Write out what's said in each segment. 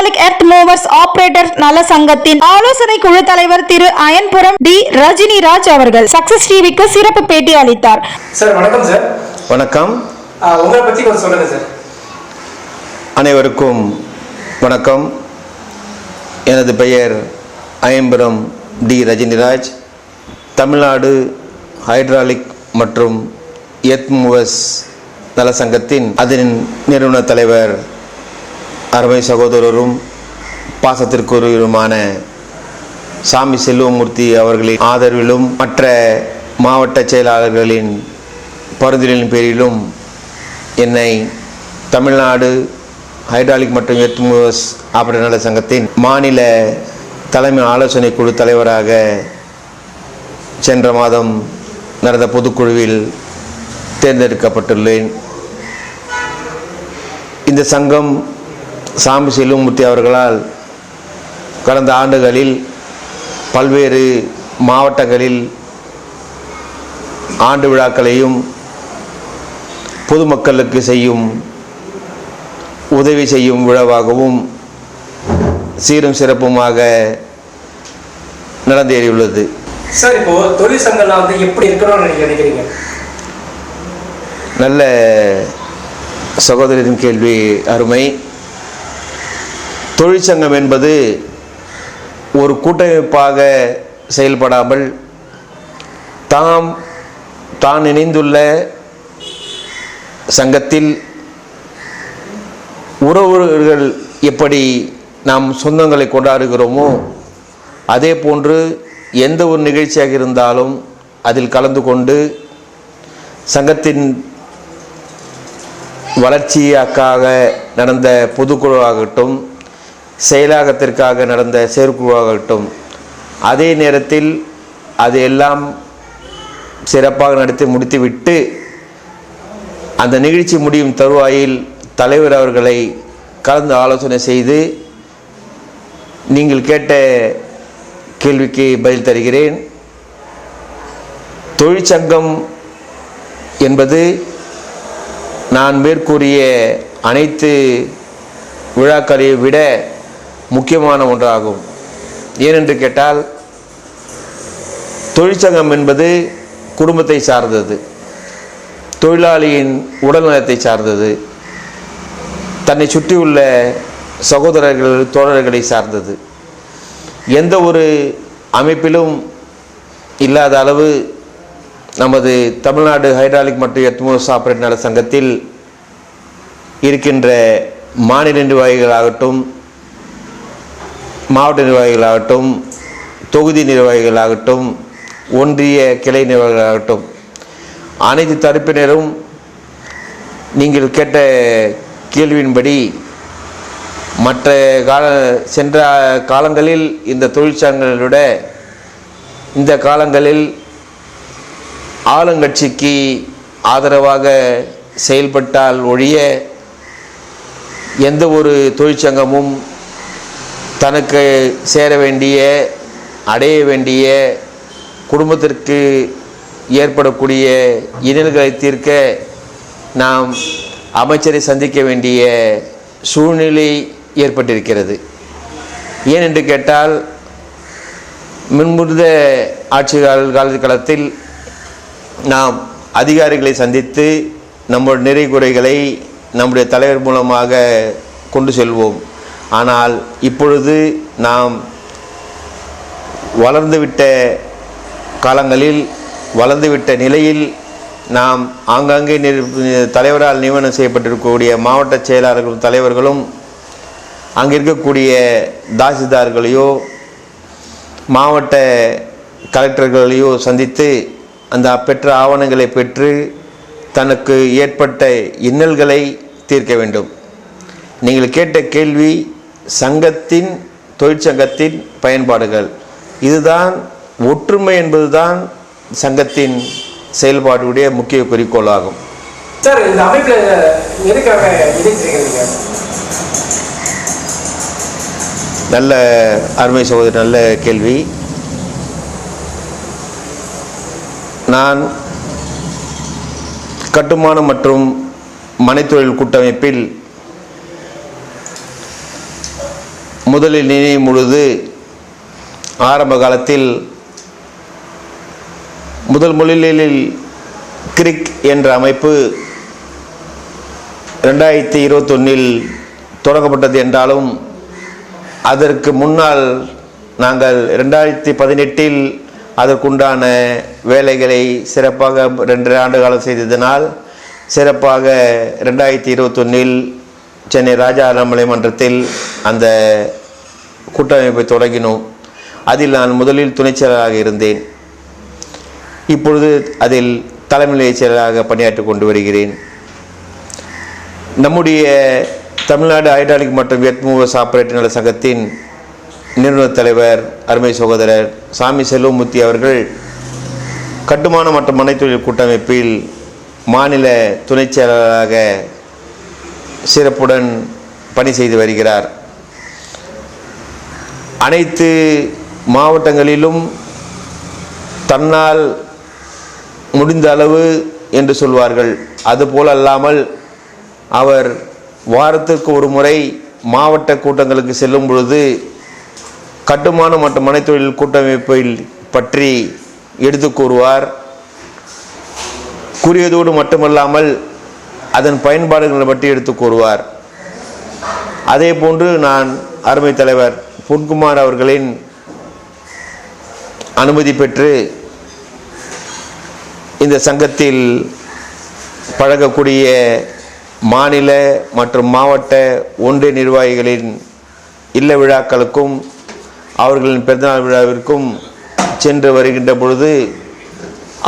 Hydraulic earth movers operator நல சங்கத்தின் ஆலோசனை குழு தலைவர் திரு அயன்புரம் டி ரஜினிராஜ் அவர்கள் சக்சஸ் டிவிக்கு சிறப்பு பேட்டி அளித்தார். சார் வணக்கம் சார். வணக்கம். உங்களை பத்தி கொஞ்சம் சொல்லுங்க சார். அனைவருக்கும் வணக்கம். எனது பெயர் அயம்பரம் டி ரஜினிராஜ் தமிழ்நாடு ஹைட்ராலிக் மற்றும் எத்முவஸ் நல சங்கத்தின் அதனின் நிறுவன தலைவர் அருமை சகோதரரும் பாசத்திற்குரியருமான சாமி செல்வமூர்த்தி அவர்களின் ஆதரவிலும் மற்ற மாவட்ட செயலாளர்களின் பரிந்துரையின் பேரிலும் என்னை தமிழ்நாடு ஹைட்ராலிக் மற்றும் எத்முவஸ் ஆபரேட்டர் நல சங்கத்தின் மாநில தலைமை ஆலோசனை குழு தலைவராக சென்ற மாதம் நடந்த பொதுக்குழுவில் தேர்ந்தெடுக்கப்பட்டுள்ளேன். இந்த சங்கம் சாமி செல்வமூர்த்தி அவர்களால் கடந்த ஆண்டுகளில் பல்வேறு மாவட்டங்களில் ஆண்டு விழாக்களையும் பொதுமக்களுக்கு செய்யும் உதவி செய்யும் விழாவாகவும் சீரும் சிறப்புமாக நடந்தேறியுள்ளது. சார் இப்போ தொழில் சங்கம்லாம் வந்து எப்படி இருக்கணும்னு நினைக்கிறீங்க? நல்ல சகோதரின் கேள்வி அருமை. தொழிற்சங்கம் என்பது ஒரு கூட்டமைப்பாக செயல்படாமல் தாம் தான் இணைந்துள்ள சங்கத்தில் உறவுகள் எப்படி நாம் சொந்தங்களை கொண்டாடுகிறோமோ அதே போன்று எந்த ஒரு நிகழ்ச்சியாக இருந்தாலும் அதில் கலந்து கொண்டு சங்கத்தின் வளர்ச்சியாக்காக நடந்த பொதுக்குழுவாகட்டும் செயலாக்கத்திற்காக நடந்த செயற்குழுவாகட்டும் அதே நேரத்தில் அது எல்லாம் சிறப்பாக நடத்தி முடித்துவிட்டு அந்த நிகழ்ச்சி முடியும் தருவாயில் தலைவர் அவர்களை கலந்து ஆலோசனை செய்து நீங்கள் கேட்ட கேள்விக்கு பதில் தருகிறேன். தொழிற்சங்கம் என்பது நான் மேற்கூறிய அனைத்து விழாக்களையும் விட முக்கியமான ஒன்றாகும். ஏனென்று கேட்டால் தொழிற்சங்கம் என்பது குடும்பத்தை சார்ந்தது. தொழிலாளியின் உடல்நலத்தை சார்ந்தது. தன்னை சுற்றியுள்ள சகோதரர்கள் தோழர்களை சார்ந்தது. எந்த ஒரு அமைப்பிலும் இல்லாத அளவு நமது தமிழ்நாடு ஹைட்ராலிக் மற்றும் எத்மோஸ் ஆபரேட் நல சங்கத்தில் இருக்கின்ற மாநில நிர்வாகிகளாகட்டும் மாவட்ட நிர்வாகிகளாகட்டும் தொகுதி நிர்வாகிகளாகட்டும் ஒன்றிய கிளை நிர்வாகிகளாகட்டும் அனைத்து தரப்பினரும் நீங்கள் கேட்ட கேள்வியின்படி மற்ற கால சென்ற காலங்களில் இந்த தொழிற்சங்கங்களோட இந்த காலங்களில் ஆளுங்கட்சிக்கு ஆதரவாக செயல்பட்டால் ஒழிய எந்த ஒரு தொழிற்சங்கமும் தனக்கு சேர வேண்டிய அடைய வேண்டிய குடும்பத்திற்கு ஏற்படக்கூடிய இன்னல்களை தீர்க்க நாம் அமைச்சரை சந்திக்க வேண்டிய சூழ்நிலை ஏற்பட்டிருக்கிறது. ஏனென்று கேட்டால் முன்முருத ஆட்சி கால காலத்தில் நாம் அதிகாரிகளை சந்தித்து நம்முடைய நிறை குறைகளை நம்முடைய தலைவர் மூலமாக கொண்டு செல்வோம். ஆனால் இப்பொழுது நாம் வளர்ந்துவிட்ட காலங்களில் வளர்ந்துவிட்ட நிலையில் நாம் ஆங்காங்கே தலைவரால் நியமனம் செய்யப்பட்டிருக்கக்கூடிய மாவட்ட செயலாளர்களும் தலைவர்களும் அங்கே இருக்கக்கூடிய தாசில்தார்களையோ மாவட்ட கலெக்டர்களையோ சந்தித்து அந்த பெற்ற ஆவணங்களை பெற்று தனக்கு ஏற்பட்ட இன்னல்களை தீர்க்க வேண்டும். நீங்கள் கேட்ட கேள்வி சங்கத்தின் தொழிற்சங்கத்தின் பயன்பாடுகள். இதுதான் ஒற்றுமை என்பதுதான் சங்கத்தின் செயல்பாடுடைய முக்கிய குறிக்கோளாகும். சார் இந்த அமைப்புல எதுக்காக நல்ல அருமை சகோதரி நல்ல கேள்வி. நான் கட்டுமானம் மற்றும் மனைத்தொழில் கூட்டமைப்பில் முதலில் நினைவு பொழுது ஆரம்ப காலத்தில் முதல் மொழிலில் கிரிக் என்ற அமைப்பு ரெண்டாயிரத்தி இருபத்தொன்னில் தொடங்கப்பட்டது என்றாலும் அதற்கு முன்னால் நாங்கள் ரெண்டாயிரத்தி பதினெட்டில் அதற்குண்டான வேலைகளை சிறப்பாக ரெண்டு ஆண்டு காலம் செய்ததனால் சிறப்பாக ரெண்டாயிரத்தி இருபத்தொன்னில் சென்னை ராஜா அண்ணாமலை மன்றத்தில் அந்த கூட்டமைப்பை தொடங்கினோம். அதில் நான் முதலில் துணைச் செயலராக இருந்தேன். இப்பொழுது அதில் தலைமை செயலராக பணியாற்றி கொண்டு வருகிறேன். நம்முடைய தமிழ்நாடு ஹைட்ராலிக் மற்றும் எர்த் மூவர்ஸ் நல சங்கத்தின் நிறுவனத் தலைவர் அருமை சகோதரர் சாமி செல்வமூர்த்தி அவர்கள் கட்டுமான மற்றும் மனைத்தொழில் கூட்டமைப்பில் மாநில துணைச் செயலாளராக சிறப்புடன் பணி செய்து வருகிறார். அனைத்து மாவட்டங்களிலும் தன்னால் முடிந்த அளவு என்று சொல்வார்கள். அதுபோல் அல்லாமல் அவர் வாரத்திற்கு ஒரு முறை மாவட்ட கூட்டங்களுக்கு செல்லும் பொழுது கட்டுமான மற்றும் மனைத்தொழில் கூட்டமைப்பில் பற்றி எடுத்து கூறுவார். கூறியதோடு மட்டுமல்லாமல் அதன் பயன்பாடுகளை பற்றி எடுத்து கூறுவார். அதே போன்று நான் அருமை தலைவர் பொன்குமார் அவர்களின் அனுமதி பெற்று இந்த சங்கத்தில் பழகக்கூடிய மாநில மற்றும் மாவட்ட ஒன்றிய நிர்வாகிகளின் இல்ல விழாக்களுக்கும் அவர்களின் பிறந்தநாள் விழாவிற்கும் சென்று வருகின்ற பொழுது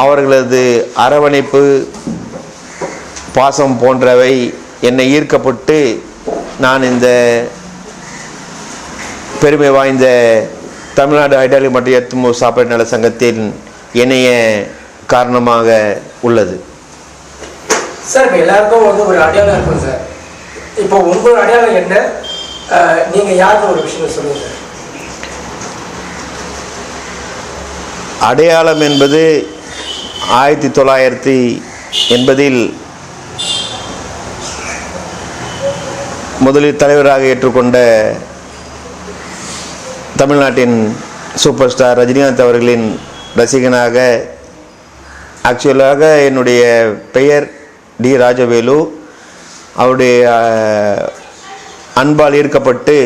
அவர்களது அரவணைப்பு பாசம் போன்றவை என்னை ஈர்க்கப்பட்டு நான் இந்த பெருமை வாய்ந்த தமிழ்நாடு ஹைட்ராலிக் மற்றும் எத்துமோ சாப்பாடு நல சங்கத்தின் இணைய காரணமாக உள்ளது. சார் இப்போ எல்லாருக்கும் வந்து ஒரு அடையாளம் இருக்கும் சார். இப்போ உங்களோட அடையாளம் என்ன? அஹ், நீங்க யாருன்னு ஒரு விஷயம் சொல்லுங்க சார். அடையாளம் என்பது ஆயிரத்தி தொள்ளாயிரத்தி எண்பதில் முதலில் தலைவராக ஏற்றுக்கொண்ட தமிழ்நாட்டின் சூப்பர் ஸ்டார் ரஜினிகாந்த் அவர்களின் ரசிகனாக ஆக்சுவலாக என்னுடைய பெயர் டி ராஜவேலு. அவருடைய அன்பால் ஈர்க்கப்பட்டு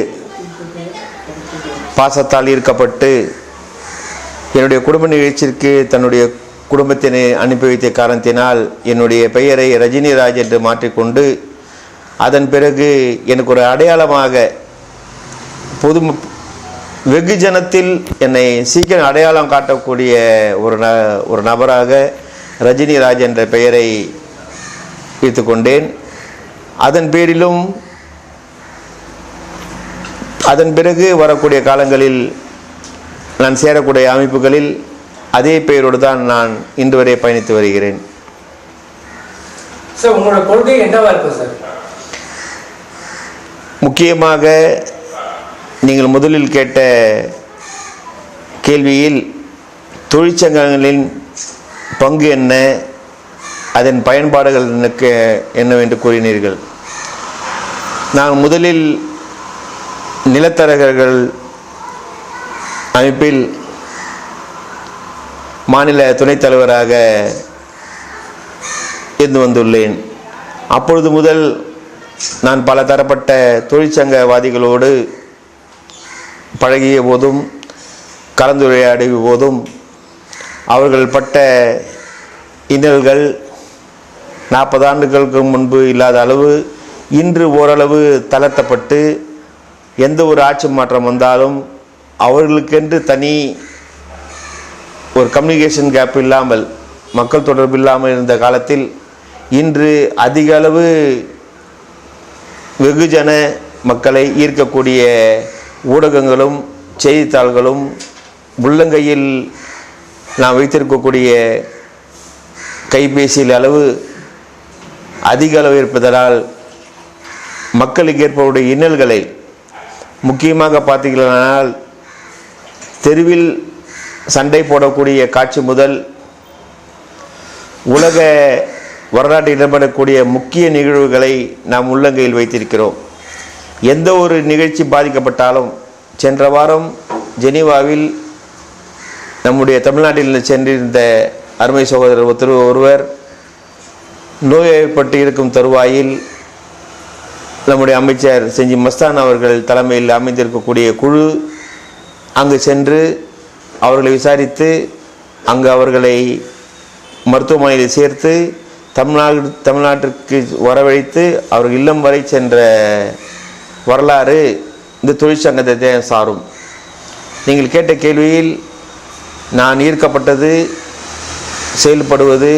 பாசத்தால் ஈர்க்கப்பட்டு என்னுடைய குடும்ப நிகழ்ச்சிக்கு தன்னுடைய குடும்பத்தினை அனுப்பி வைத்த காரணத்தினால் என்னுடைய பெயரை ரஜினிராஜ் என்று மாற்றிக்கொண்டு அதன் பிறகு எனக்கு ஒரு அடையாளமாக பொது வெகுஜனத்தில் என்னை சீக்கிரம் அடையாளம் காட்டக்கூடிய ஒரு ந ஒரு நபராக ரஜினிராஜ் என்ற பெயரை வைத்துக்கொண்டேன் அதன் பேரிலும் அதன் பிறகு வரக்கூடிய காலங்களில் நான் சேரக்கூடிய அமைப்புகளில் அதே பெயரோடு தான் நான் இன்று வரை பயணித்து வருகிறேன். சார் உங்களோட கொள்கை என்னவா இருக்கும் சார் முக்கியமாக நீங்கள் முதலில் கேட்ட கேள்வியில் தொழிற்சங்கங்களின் பங்கு என்ன? அதன் பயன்பாடுகள் எனக்கு என்னவென்று கூறினீர்கள். நான் முதலில் நிலத்தரகர்கள் அமைப்பில் மாநில துணைத் தலைவராக இருந்து வந்துள்ளேன். அப்பொழுது முதல் நான் பல தரப்பட்ட தொழிற்சங்கவாதிகளோடு பழகிய போதும் கலந்துரையாடிய போதும் அவர்கள் பட்ட இன்னல்கள் நாற்பது ஆண்டுகளுக்கு முன்பு இல்லாத அளவு இன்று ஓரளவு தளர்த்தப்பட்டு எந்த ஒரு ஆட்சி மாற்றம் வந்தாலும் அவர்களுக்கென்று தனி ஒரு கம்யூனிகேஷன் கேப் இல்லாமல் மக்கள் தொடர்பு இல்லாமல் இருந்த காலத்தில் இன்று அதிக அளவு வெகுஜன மக்களை ஈர்க்கக்கூடிய ஊடகங்களும் செய்தித்தாள்களும் உள்ளங்கையில் நாம் வைத்திருக்கக்கூடிய கைபேசியில் அளவு அதிக அளவு இருப்பதனால் மக்களுக்கு ஏற்படக்கூடிய இன்னல்களை முக்கியமாக பார்த்தீர்களானால் தெருவில் சண்டை போடக்கூடிய காட்சி முதல் உலக வரலாற்றில் இடம்பெறக்கூடிய முக்கிய நிகழ்வுகளை நாம் உள்ளங்கையில் வைத்திருக்கிறோம். எந்த ஒரு நிகழ்ச்சி பாதிக்கப்பட்டாலும் சென்ற வாரம் ஜெனீவாவில் நம்முடைய தமிழ்நாட்டில் சென்றிருந்த அருமை சகோதரர் ஒருத்தர் ஒருவர் நோய்வாய்ப்பட்டு இருக்கும் தருவாயில் நம்முடைய அமைச்சர் செஞ்சி மஸ்தான் அவர்கள் தலைமையில் அமைந்திருக்கக்கூடிய குழு அங்கு சென்று அவர்களை விசாரித்து அங்கு அவர்களை மருத்துவமனையில் சேர்த்து தமிழ்நாடு தமிழ்நாட்டிற்கு வரவழைத்து அவர்கள் இல்லம் வரை சென்ற வரலாறு இந்த தொழிற்சங்கத்தை சாரும். நீங்கள் கேட்ட கேள்வியில் நான் ஈர்க்கப்பட்டது செயல்படுவது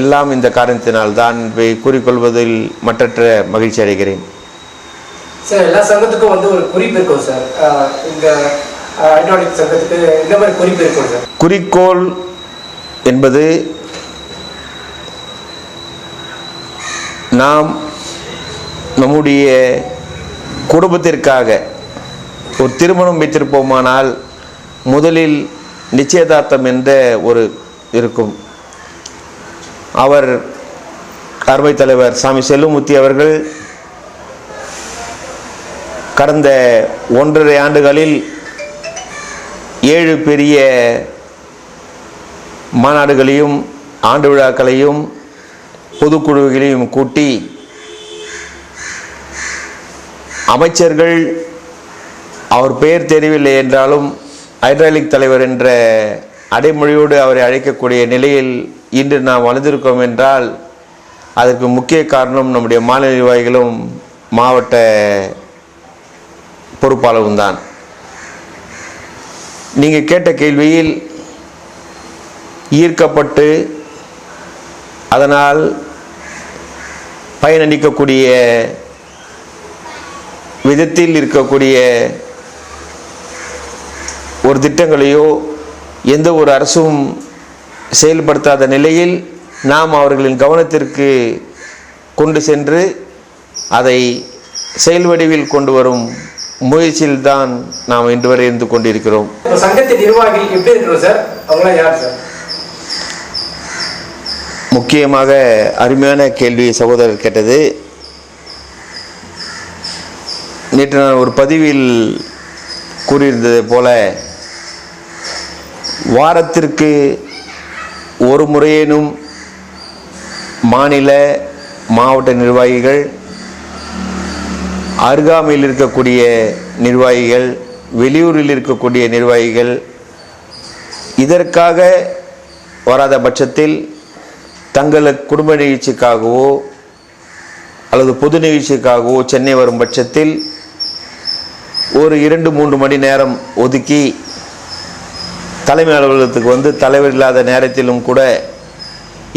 எல்லாம் இந்த காரணத்தினால் தான் கூறிக்கொள்வதில் மற்றற்ற மகிழ்ச்சி அடைகிறேன். சார் எல்லா சங்கத்துக்கும் வந்து ஒரு குறிப்பு இருக்கும் சார். இந்த சங்கத்துக்கு இந்த மாதிரி குறிப்பு இருக்கும் சார். குறிக்கோள் என்பது நாம் நம்முடைய குடும்பத்திற்காக ஒரு திருமணம் வைத்திருப்போமானால் முதலில் நிச்சயதார்த்தம் என்ற ஒரு இருக்கும். அவர் அருமை தலைவர் சாமி செல்லுமுத்தி அவர்கள் கடந்த ஒன்றரை ஆண்டுகளில் ஏழு பெரிய மாநாடுகளையும் ஆண்டு விழாக்களையும் பொதுக்குழுக்களையும் கூட்டி அமைச்சர்கள் அவர் பெயர் தெரியவில்லை என்றாலும் ஹைட்ராலிக் தலைவர் என்ற அடைமொழியோடு அவரை அழைக்கக்கூடிய நிலையில் இன்று நாம் வளர்ந்திருக்கோம் என்றால் அதற்கு முக்கிய காரணம் நம்முடைய மாநில நிர்வாகிகளும் மாவட்ட பொறுப்பாளரும் தான். நீங்கள் கேட்ட கேள்வியில் ஈர்க்கப்பட்டு அதனால் பயனளிக்கக்கூடிய விதத்தில் இருக்கக்கூடிய ஒரு திட்டங்களையோ எந்த ஒரு அரசும் செயல்படுத்தாத நிலையில் நாம் அவர்களின் கவனத்திற்கு கொண்டு சென்று அதை செயல் வடிவில் கொண்டு வரும் முயற்சியில் தான் நாம் இன்று வரை இருந்து கொண்டிருக்கிறோம். சங்கத்தின் நிர்வாகிகள் எப்படி இருக்கிறோம் சார்? அவங்களாம் யார் சார்? முக்கியமாக அருமையான கேள்வி சகோதரர் கேட்டது. நேற்று நான் ஒரு பதிவில் கூறியிருந்தது போல வாரத்திற்கு ஒரு முறையேனும் மாநில மாவட்ட நிர்வாகிகள் அருகாமையில் இருக்கக்கூடிய நிர்வாகிகள் வெளியூரில் இருக்கக்கூடிய நிர்வாகிகள் இதற்காக வராத பட்சத்தில் தங்களுக்கு குடும்ப நிகழ்ச்சிக்காகவோ அல்லது பொது நிகழ்ச்சிக்காகவோ சென்னை வரும் பட்சத்தில் ஒரு இரண்டு மூன்று மணி நேரம் ஒதுக்கி தலைமை அலுவலகத்துக்கு வந்து தலைவர் இல்லாத நேரத்திலும் கூட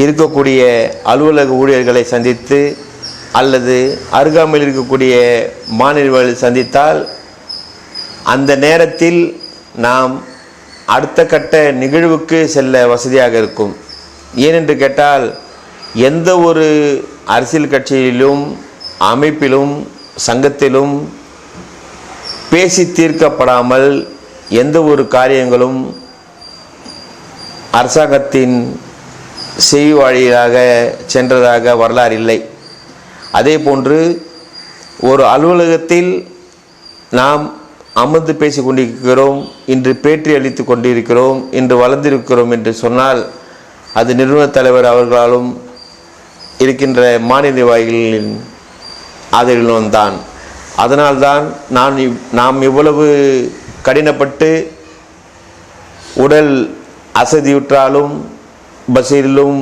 இருக்கக்கூடிய அலுவலக ஊழியர்களை சந்தித்து அல்லது அருகாமையில் இருக்கக்கூடிய மாநிலங்களை சந்தித்தால் அந்த நேரத்தில் நாம் அடுத்த கட்ட நிகழ்வுக்கு செல்ல வசதியாக இருக்கும். ஏனென்று கேட்டால் எந்த ஒரு அரசியல் கட்சியிலும் அமைப்பிலும் சங்கத்திலும் பேசி தீர்க்கப்படாமல் எந்த ஒரு காரியங்களும் அரசாங்கத்தின் செவி வழியாக சென்றதாக வரலாறு இல்லை. அதே போன்று ஒரு அலுவலகத்தில் நாம் அமர்ந்து பேசி கொண்டிருக்கிறோம் இன்று பேட்டி அளித்து கொண்டிருக்கிறோம் இன்று வளர்ந்திருக்கிறோம் என்று சொன்னால் அது நிறுவன தலைவர் அவர்களாலும் இருக்கின்ற மாநில நிர்வாகிகளின் ஆதரவிலும் தான். அதனால்தான் நான் இவ்- நாம் இவ்வளவு கடினப்பட்டு உடல் அசதியுற்றாலும் பஸ்ஸிலும்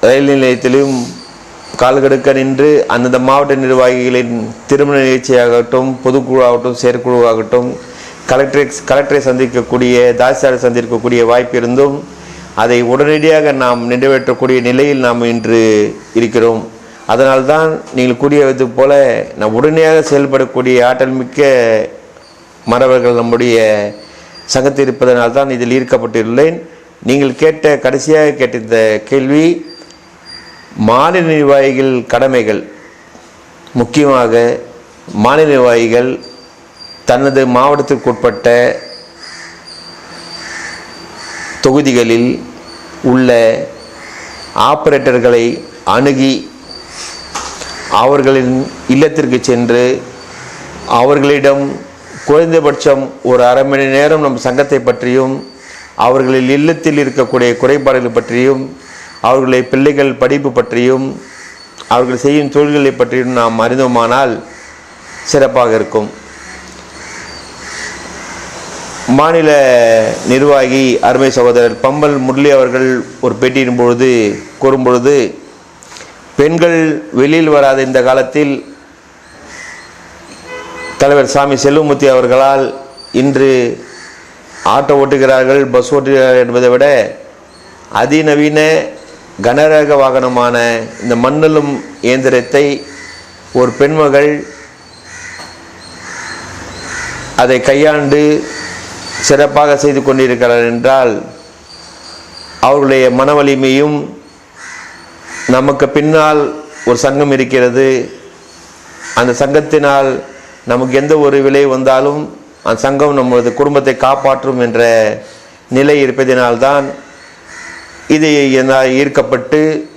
ரயில் நிலையத்திலும் கால்கடுக்க நின்று அந்தந்த மாவட்ட நிர்வாகிகளின் திருமண நிகழ்ச்சியாகட்டும் பொதுக்குழுவாகட்டும் செயற்குழுவாகட்டும் கலெக்டரை கலெக்டரை சந்திக்கக்கூடிய தாசியாரை சந்திக்கக்கூடிய வாய்ப்பு இருந்தும் அதை உடனடியாக நாம் நிறைவேற்றக்கூடிய நிலையில் நாம் இன்று இருக்கிறோம். அதனால்தான் நீங்கள் கூறியது போல நாம் உடனடியாக செயல்படக்கூடிய ஆற்றல் மிக்க மறவர்கள் நம்முடைய சங்கத்தில் இருப்பதனால் தான் இதில் ஈர்க்கப்பட்டுள்ளேன் நீங்கள் கேட்ட கடைசியாக கேட்ட இந்த கேள்வி மாநில நிர்வாகிகள் கடமைகள். முக்கியமாக மாநில நிர்வாகிகள் தனது மாவட்டத்திற்குட்பட்ட தொகுதிகளில் உள்ள ஆப்ரேட்டர்களை அணுகி அவர்களின் இல்லத்திற்கு சென்று அவர்களிடம் குறைந்தபட்சம் ஒரு அரை மணி நேரம் நம் சங்கத்தை பற்றியும் அவர்களின் இல்லத்தில் இருக்கக்கூடிய குறைபாடுகள் பற்றியும் அவர்களை பிள்ளைகள் படிப்பு பற்றியும் அவர்கள் செய்யும் தொழில்களை பற்றியும் நாம் அறிந்தோமானால் சிறப்பாக இருக்கும். மாநில நிர்வாகி அருமை சகோதரர் பம்பல் முரளி அவர்கள் ஒரு பேட்டியின் பொழுது கூறும்பொழுது பெண்கள் வெளியில் வராத இந்த காலத்தில் தலைவர் சாமி செல்வமூர்த்தி அவர்களால் இன்று ஆட்டோ ஓட்டுகிறார்கள் பஸ் ஓட்டுகிறார்கள் என்பதை விட அதிநவீன கனரக வாகனமான இந்த மண்ணலும் இயந்திரத்தை ஒரு பெண்மகள் அதை கையாண்டு சிறப்பாக செய்து கொண்டிருக்கிறார் என்றால் அவர்களுடைய மன வலிமையும் நமக்கு பின்னால் ஒரு சங்கம் இருக்கிறது. அந்த சங்கத்தினால் நமக்கு எந்த ஒரு விலை வந்தாலும் அந்த சங்கம் நமது குடும்பத்தை காப்பாற்றும் என்ற நிலை இருப்பதினால்தான் இது என- ஈர்க்கப்பட்டு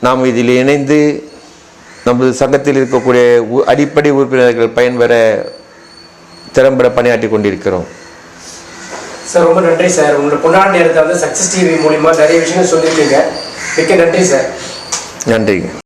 நாம் இதில் இணைந்து நமது சங்கத்தில் இருக்கக்கூடிய உ- அடிப்படை உறுப்பினர்கள் பயன்பெற திறம்பட பணியாற்றி கொண்டிருக்கிறோம். சார் ரொம்ப நன்றி சார். உங்களோட பொன்னாடி நேரத்தை வந்து சக்ஸஸ் டிவி மூலிமா நிறைய விஷயங்கள் சொல்லியிருக்கீங்க. மிக்க நன்றி சார். நன்றிங்க.